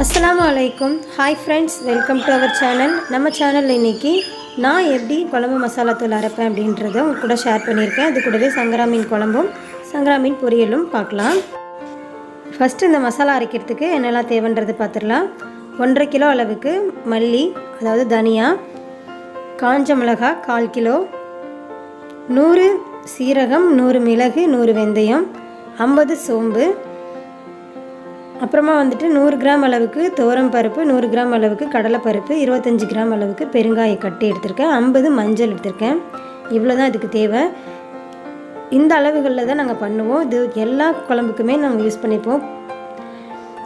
அஸ்லாம் அலைக்கும். Hi friends welcome to our channel நம்ம சேனலில் இன்னைக்கு நான் எப்படி குழம்பு மசாலா தூள் அரைப்பேன் அப்படின்றத உங்க கூட ஷேர் பண்ணியிருக்கேன். அது கூடவே சங்கரா மீன் குழம்பும் சங்கரா மீன் பொரியலும் பார்க்கலாம். ஃபஸ்ட்டு இந்த மசாலா அரைக்கிறதுக்கு என்னெல்லாம் தேவைன்றது பார்த்துடலாம். ஒன்றரை கிலோ அளவுக்கு மல்லி அதாவது தனியா காஞ்ச மிளகாய் கால் கிலோ நூறு சீரகம் நூறு மிளகு நூறு வெந்தயம் ஐம்பது சோம்பு அப்புறமா வந்துட்டு நூறு கிராம் அளவுக்கு துவரம் பருப்பு நூறு கிராம் அளவுக்கு கடலைப்பருப்பு இருபத்தஞ்சி கிராம் அளவுக்கு பெருங்காய கட்டி எடுத்திருக்கேன். ஐம்பது மஞ்சள் எடுத்திருக்கேன். இவ்வளோ தான் இதுக்கு தேவை. இந்த அளவுகளில் தான் நாங்கள் பண்ணுவோம். இது எல்லா குழம்புக்குமே நாங்கள் யூஸ் பண்ணிப்போம்.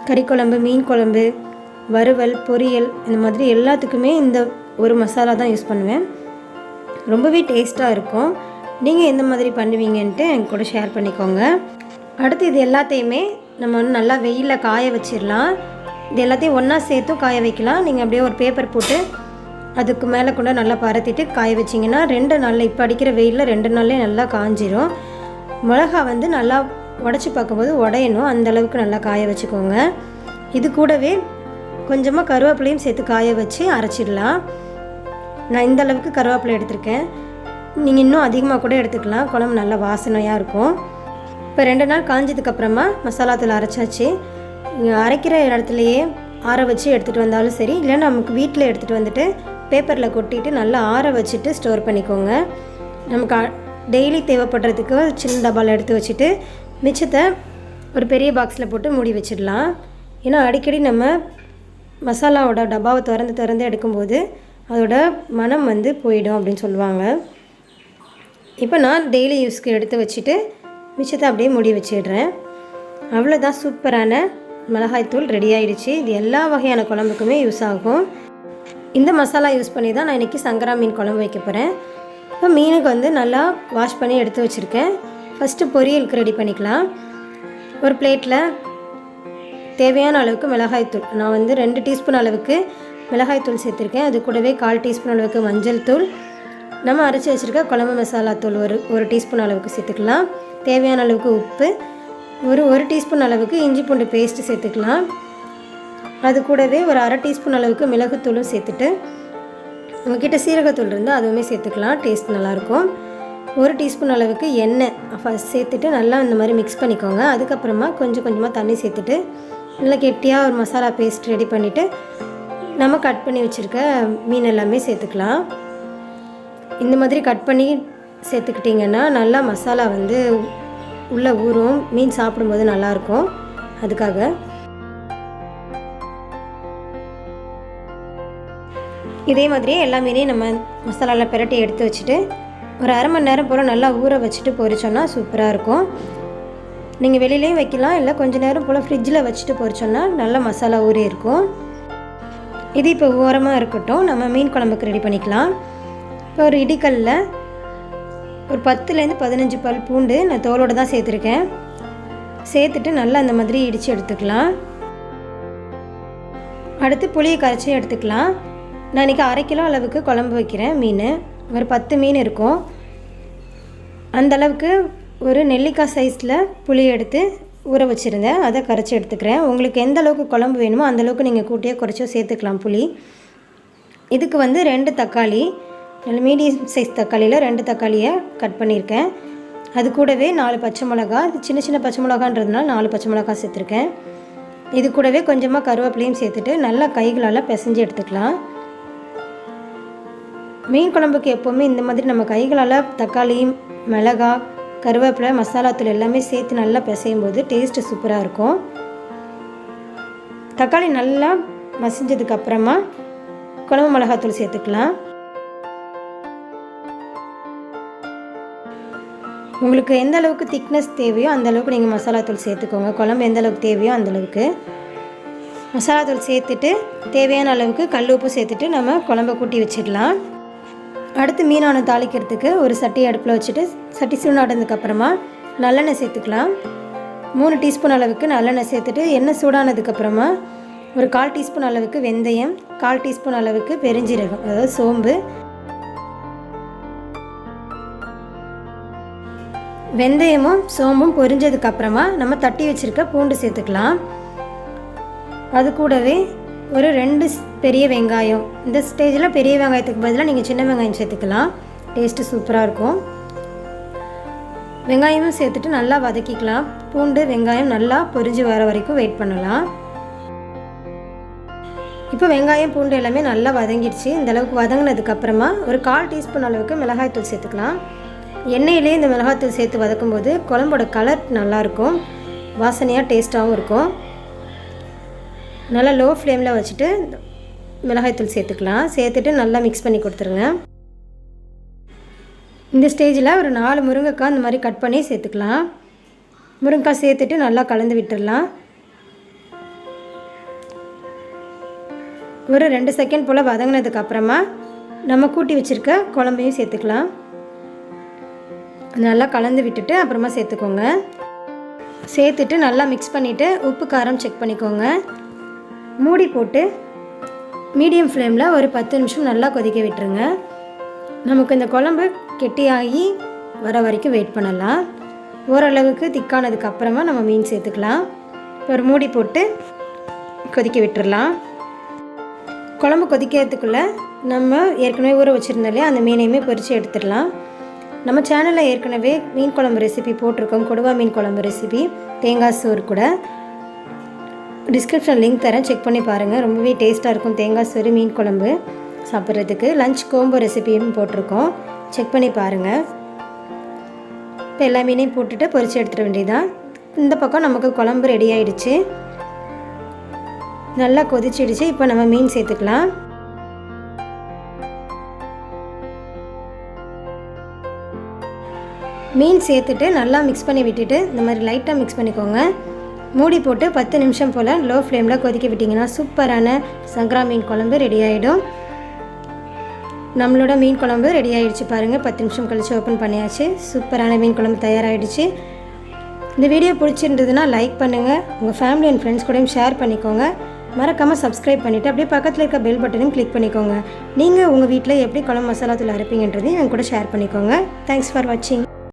கறி குழம்பு மீன் குழம்பு வறுவல் பொரியல் இந்த மாதிரி எல்லாத்துக்குமே இந்த ஒரு மசாலா தான் யூஸ் பண்ணுவேன். ரொம்பவே டேஸ்ட்டாக இருக்கும். நீங்கள் எந்த மாதிரி பண்ணுவீங்கன்ட்டு என் கூட ஷேர் பண்ணிக்கோங்க. அடுத்து இது எல்லாத்தையுமே நம்ம வந்து நல்லா வெயிலில் காய வச்சிடலாம். இது எல்லாத்தையும் ஒன்றா சேர்த்தும் காய வைக்கலாம். நீங்கள் அப்படியே ஒரு பேப்பர் போட்டு அதுக்கு மேலே கூட நல்லா பரத்திட்டு காய வச்சிங்கன்னா ரெண்டு நாளில் இப்போ அடிக்கிற வெயிலில் ரெண்டு நாள்லேயே நல்லா காஞ்சிரும். மிளகா வந்து நல்லா உடச்சி பார்க்கும்போது உடையணும். அந்த அளவுக்கு நல்லா காய வச்சுக்கோங்க. இது கூடவே கொஞ்சமாக கருவேப்பிலையும் சேர்த்து காய வச்சு அரைச்சிடலாம். நான் இந்த அளவுக்கு கருவேப்பிலை எடுத்திருக்கேன். நீங்கள் இன்னும் அதிகமாக கூட எடுத்துக்கலாம். குழம்பு நல்லா வாசனையாக இருக்கும். இப்போ ரெண்டு நாள் காஞ்சதுக்கப்புறமா மசாலா தூள் அரைச்சாச்சு. அரைக்கிற இடத்துலையே ஆற வச்சு எடுத்துகிட்டு வந்தாலும் சரி இல்லை நமக்கு வீட்டில் எடுத்துகிட்டு வந்துட்டு பேப்பரில் கொட்டிட்டு நல்லா ஆற வச்சுட்டு ஸ்டோர் பண்ணிக்கோங்க. நமக்கு டெய்லி தேவைப்படுறதுக்கு சின்ன டப்பாவில் எடுத்து வச்சுட்டு மிச்சத்தை ஒரு பெரிய பாக்ஸில் போட்டு மூடி வச்சிடலாம். ஏன்னா அடிக்கடி நம்ம மசாலாவோட டப்பாவை திறந்து திறந்து எடுக்கும்போது அதோட மனம் வந்து போயிடும் அப்படின்னு சொல்லுவாங்க. இப்போ நான் டெய்லி யூஸ்க்கு எடுத்து வச்சுட்டு மிச்சத்தை அப்படியே மூடி வச்சிடுறேன். அவ்வளோதான் சூப்பரான மிளகாய்த்தூள் ரெடி ஆகிடுச்சு இது எல்லா வகையான குழம்புக்குமே யூஸ் ஆகும். இந்த மசாலா யூஸ் பண்ணி தான் நான் இன்றைக்கி சங்கரா மீன் குழம்பு வைக்க போகிறேன் இப்போ மீனுக்கு வந்து நல்லா வாஷ் பண்ணி எடுத்து வச்சுருக்கேன். ஃபஸ்ட்டு பொரியலுக்கு ரெடி பண்ணிக்கலாம். ஒரு பிளேட்டில் தேவையான அளவுக்கு மிளகாய்த்தூள் நான் வந்து ரெண்டு டீஸ்பூன் அளவுக்கு மிளகாய்த்தூள் சேர்த்துருக்கேன். அது கூடவே கால் டீஸ்பூன் அளவுக்கு மஞ்சள் தூள். நம்ம அரைச்சி வச்சுருக்க குழம்பு மசாலா தூள் ஒரு ஒரு டீஸ்பூன் அளவுக்கு சேர்த்துக்கலாம். தேவையான அளவுக்கு உப்பு ஒரு ஒரு டீஸ்பூன் அளவுக்கு இஞ்சி பூண்டு பேஸ்ட்டு சேர்த்துக்கலாம். அது கூடவே ஒரு அரை டீஸ்பூன் அளவுக்கு மிளகுத்தூளும் சேர்த்துட்டு உங்ககிட்ட சீரகத்தூள் இருந்தால் அதுவுமே சேர்த்துக்கலாம் டேஸ்ட் நல்லாயிருக்கும். ஒரு டீஸ்பூன் அளவுக்கு எண்ணெய் ஃபஸ்ட் சேர்த்துட்டு நல்லா இந்த மாதிரி மிக்ஸ் பண்ணிக்கோங்க. அதுக்கப்புறமா கொஞ்சம் கொஞ்சமாக தண்ணி சேர்த்துட்டு நல்லா கெட்டியாக ஒரு மசாலா பேஸ்ட் ரெடி பண்ணிவிட்டு நம்ம கட் பண்ணி வச்சுருக்க மீன் எல்லாமே சேர்த்துக்கலாம். இந்த மாதிரி கட் பண்ணி சேர்த்துக்கிட்டிங்கன்னா நல்லா மசாலா வந்து உள்ளே ஊறும். மீன் சாப்பிடும்போது நல்லாயிருக்கும். அதுக்காக. இதே மாதிரியே எல்லா மீனையும் நம்ம மசாலாவில் பிரட்டி எடுத்து வச்சுட்டு ஒரு அரை மணி நேரம் போல் நல்லா ஊற வச்சுட்டு பொரிச்சோன்னா சூப்பராக இருக்கும். நீங்கள் வெளியிலையும் வைக்கலாம் இல்லை கொஞ்சம் நேரம் போல் ஃப்ரிட்ஜில் வச்சுட்டு பொரிச்சோன்னா நல்லா மசாலா ஊறி இருக்கும். இது இப்போ ஓரமாக இருக்கட்டும். நம்ம மீன் குழம்புக்கு ரெடி பண்ணிக்கலாம். இப்போ ஒரு இடிக்கல்லில் ஒரு பத்துலேருந்து பதினஞ்சு பல் பூண்டு நான் தோலோடு தான் சேர்த்துருக்கேன். சேர்த்துட்டு நல்லா அந்த மாதிரி இடித்து எடுத்துக்கலாம். அடுத்து புளியை கரைச்சி எடுத்துக்கலாம். நான் இன்றைக்கி அரை கிலோ அளவுக்கு குழம்பு வைக்கிறேன் மீன். ஒரு பத்து மீன் இருக்கும். அந்த அளவுக்கு ஒரு நெல்லிக்காய் சைஸில் புளி எடுத்து ஊற வச்சுருந்தேன். அதை கரைச்சி எடுத்துக்கிறேன். உங்களுக்கு எந்த அளவுக்கு குழம்பு வேணுமோ அந்தளவுக்கு நீங்கள் கூட்டியோ குறைச்சோ சேர்த்துக்கலாம் புளி. இதுக்கு வந்து ரெண்டு தக்காளி நல்ல மீடியம் சைஸ் தக்காளியில் ரெண்டு தக்காளியை கட் பண்ணியிருக்கேன். அது கூடவே நாலு பச்சை மிளகா இது சின்ன சின்ன பச்சை மிளகான்றதுனால நாலு பச்சை மிளகா சேர்த்துருக்கேன். இது கூடவே கொஞ்சமாக கருவேப்பிலையும் சேர்த்துட்டு நல்லா கைகளால் பிசைஞ்சு எடுத்துக்கலாம். மீன் குழம்புக்கு எப்போவுமே இந்த மாதிரி நம்ம கைகளால் தக்காளி மிளகா கருவேப்பிலை மசாலாத்தூள் எல்லாமே சேர்த்து நல்லா பிசையும் போது டேஸ்ட்டு சூப்பராக இருக்கும். தக்காளி நல்லா மசிஞ்சதுக்கப்புறமா குழம்பு மிளகாத்தூள் சேர்த்துக்கலாம். உங்களுக்கு எந்த அளவுக்கு திக்னஸ் தேவையோ அந்த அளவுக்கு நீங்கள் மசாலாத்தூள் சேர்த்துக்கோங்க. குழம்பு எந்த அளவுக்கு தேவையோ அந்தளவுக்கு மசாலா மசாலாத்தூள் சேர்த்துட்டு தேவையான அளவுக்கு கல் உப்பு சேர்த்துட்டு நம்ம குழம்ப கூட்டி வச்சிடலாம். அடுத்து மீனான தாளிக்கிறதுக்கு ஒரு சட்டி அடுப்பில் வச்சுட்டு சட்டி சூடானதுக்கப்புறமா நல்லெண்ணெய் சேர்த்துக்கலாம். மூணு டீஸ்பூன் அளவுக்கு நல்லெண்ணெய் சேர்த்துட்டு எண்ணெய் சூடானதுக்கப்புறமா ஒரு கால் டீஸ்பூன் அளவுக்கு வெந்தயம் கால் டீஸ்பூன் அளவுக்கு பெருஞ்சீரகம் அதாவது சோம்பு வெந்தயமும் சோம்பும் பொரிஞ்சதுக்கப்புறமா நம்ம தட்டி வச்சுருக்க பூண்டு சேர்த்துக்கலாம். அது கூடவே ஒரு ரெண்டு ஸ்- பெரிய வெங்காயம். இந்த ஸ்டேஜில் பெரிய வெங்காயத்துக்கு பதிலாக நீங்கள் சின்ன வெங்காயம் சேர்த்துக்கலாம். டேஸ்ட்டு சூப்பராக இருக்கும். வெங்காயமும் சேர்த்துட்டு நல்லா வதக்கிக்கலாம். பூண்டு வெங்காயம் நல்லா பொரிஞ்சு வர வரைக்கும் வெயிட் பண்ணலாம். இப்போ வெங்காயம் பூண்டு எல்லாமே நல்லா வதங்கிடுச்சு. இந்த அளவுக்கு வதங்கினதுக்கு அப்புறமா ஒரு கால் டீஸ்பூன் அளவுக்கு மிளகாய்த்தூள் சேர்த்துக்கலாம். எண்ணெயிலே இந்த மிளகாத்தூள் சேர்த்து வதக்கும்போது குழம்போட கலர் நல்லாயிருக்கும். வாசனையாக டேஸ்ட்டாகவும் இருக்கும். நல்லா லோ ஃப்ளேமில் வச்சுட்டு மிளகாய்த்தூள் சேர்த்துக்கலாம். சேர்த்துட்டு நல்லா மிக்ஸ் பண்ணி கொடுத்துருங்க. இந்த ஸ்டேஜில் ஒரு நாலு முருங்கைக்காய் இந்த மாதிரி கட் பண்ணி சேர்த்துக்கலாம். முருங்கைக்காய் சேர்த்துட்டு நல்லா கலந்து விட்டுடலாம் ஒரு ரெண்டு செகண்ட் போல் வதங்கினதுக்கு அப்புறமா நம்ம கூட்டி வச்சுருக்க குழம்பையும் சேர்த்துக்கலாம். நல்லா கலந்து விட்டுட்டு அப்புறமா சேர்த்துக்கோங்க. சேர்த்துட்டு நல்லா மிக்ஸ் பண்ணிவிட்டு உப்பு காரம் செக் பண்ணிக்கோங்க. மூடி போட்டு மீடியம் ஃப்ளேமில் ஒரு பத்து நிமிஷம் நல்லா கொதிக்க விட்டுருங்க. நமக்கு இந்த குழம்பு கெட்டியாகி வர வரைக்கும் வெயிட் பண்ணலாம். ஓரளவுக்கு திக்கானதுக்கு அப்புறமா நம்ம மீன் சேர்த்துக்கலாம். ஒரு மூடி போட்டு கொதிக்க விட்டுடலாம் குழம்பு கொதிக்கிறதுக்குள்ளே நம்ம ஏற்கனவே ஊற வச்சுருந்தாலே அந்த மீனையுமே பொரித்து எடுத்துடலாம். நம்ம சேனலில் ஏற்கனவே மீன் குழம்பு ரெசிபி போட்டிருக்கோம். கொடுவா மீன் குழம்பு ரெசிபி தேங்காய் சோறு கூட. டிஸ்கிரிப்ஷன் லிங்க் தரேன். செக் பண்ணி பாருங்கள் ரொம்பவே டேஸ்ட்டாக இருக்கும் தேங்காய் சோறு மீன் குழம்பு சாப்பிட்றதுக்கு. லஞ்ச் கோம்போ ரெசிபியும் போட்டிருக்கோம். செக் பண்ணி பாருங்கள் இப்போ எல்லா மீனையும் போட்டுட்டு பொரிச்சு எடுத்துட வேண்டியதான் இந்த பக்கம் நமக்கு குழம்பு ரெடி ஆயிடுச்சு. நல்லா கொதிச்சிடுச்சு. இப்போ நம்ம மீன் சேர்த்துக்கலாம். மீன் சேர்த்துட்டு நல்லா மிக்ஸ் பண்ணி விட்டுட்டு இந்த மாதிரி லைட்டாக மிக்ஸ் பண்ணிக்கோங்க. மூடி போட்டு பத்து நிமிஷம் போல் லோ ஃப்ளேமில் கொதிக்க விட்டிங்கன்னா சூப்பரான சங்கரா மீன் குழம்பு ரெடி ஆகிடும் நம்மளோட மீன் குழம்பு ரெடி ஆகிடுச்சு பாருங்கள் பத்து நிமிஷம் கழித்து ஓப்பன் பண்ணியாச்சு. சூப்பரான மீன் குழம்பு தயாராகிடுச்சு இந்த வீடியோ பிடிச்சிருந்ததுன்னா லைக் பண்ணுங்கள் உங்கள் ஃபேமிலி அண்ட் ஃப்ரெண்ட்ஸ் கூடயும் ஷேர் பண்ணிக்கோங்க. மறக்காமல் சப்ஸ்கிரைப் பண்ணிவிட்டு அப்படியே பக்கத்தில் இருக்க பெல் பட்டனையும் கிளிக் பண்ணிக்கோங்க. நீங்கள் உங்கள் வீட்டில் எப்படி குழம்பு மசாலா தூள் அரைப்பீங்கன்றதையும் என் கூட ஷேர் பண்ணிக்கோங்க. தேங்க்ஸ் ஃபார் வாட்சிங்